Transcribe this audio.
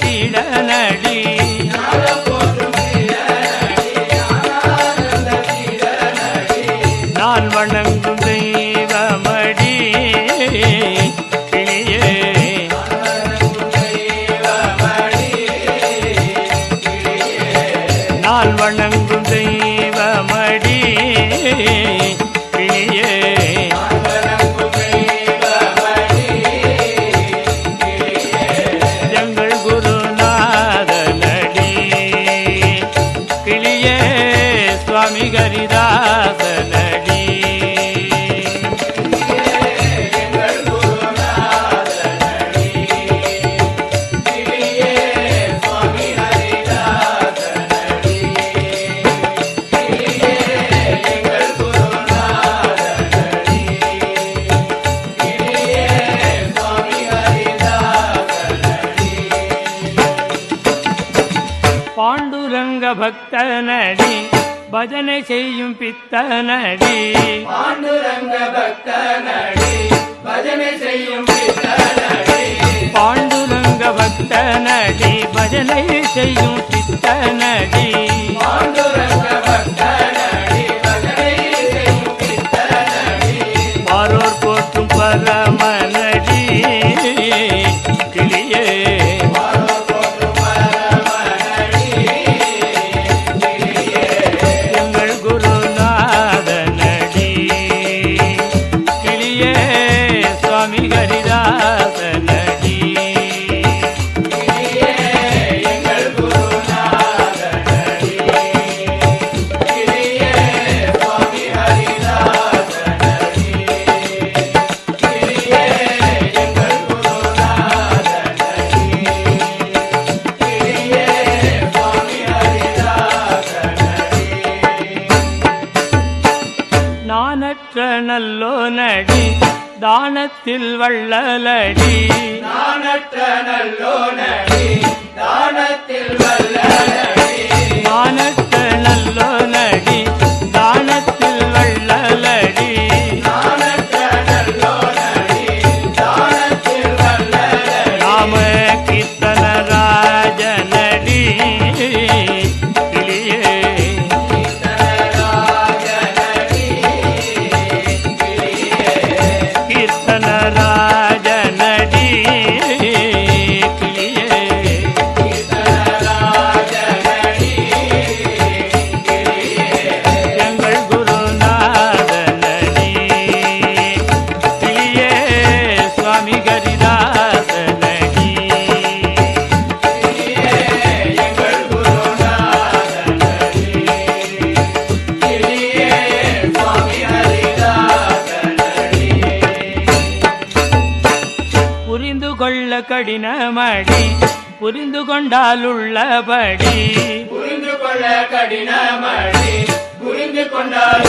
சீடனடி நான் வணங்கும் தெய்வமடி கிளியே. நான் வணங்கும் தெய்வமடி பாண்டுரங்க பக்தனடி பஜனை செய்யும் பித்தனடி. பாண்டுரங்க பக்தனடி பஜனை செய்யும் பித்தனடி. பாண்டுரங்க பக்தனடி பஜனை செய்யும் பித்தனடி. பாண்டுரங்க தானத்தில் வள்ளலடி. நானற்ற நல்லோனடி தானத்தில் வல்லனடி நானற்ற கடினமடி புரிந்து கொண்டால் உள்ளபடி. புரிந்து கொள்ள கடினமடி புரிந்து கொண்டால்